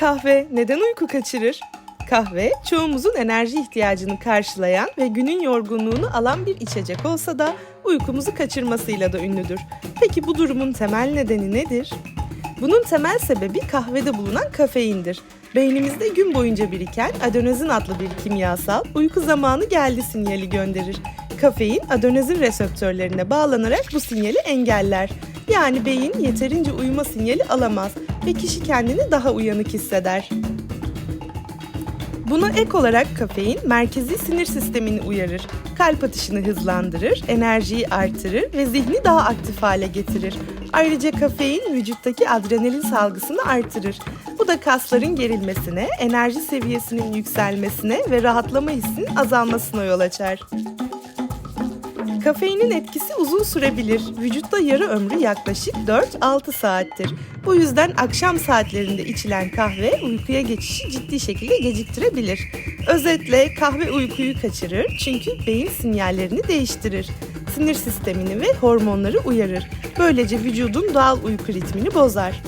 Kahve neden uyku kaçırır? Kahve, çoğumuzun enerji ihtiyacını karşılayan ve günün yorgunluğunu alan bir içecek olsa da uykumuzu kaçırmasıyla da ünlüdür. Peki bu durumun temel nedeni nedir? Bunun temel sebebi kahvede bulunan kafeindir. Beynimizde gün boyunca biriken adenozin adlı bir kimyasal uyku zamanı geldi sinyali gönderir. Kafein adenozin reseptörlerine bağlanarak bu sinyali engeller. Yani beyin yeterince uyuma sinyali alamaz ve kişi kendini daha uyanık hisseder. Buna ek olarak kafein merkezi sinir sistemini uyarır, kalp atışını hızlandırır, enerjiyi artırır ve zihni daha aktif hale getirir. Ayrıca kafein vücuttaki adrenalin salgısını artırır. Bu da kasların gerilmesine, enerji seviyesinin yükselmesine ve rahatlama hissinin azalmasına yol açar. Kafeinin etkisi uzun sürebilir. Vücutta yarı ömrü yaklaşık 4-6 saattir. Bu yüzden akşam saatlerinde içilen kahve uykuya geçişi ciddi şekilde geciktirebilir. Özetle kahve uykuyu kaçırır çünkü beyin sinyallerini değiştirir. Sinir sistemini ve hormonları uyarır. Böylece vücudun doğal uyku ritmini bozar.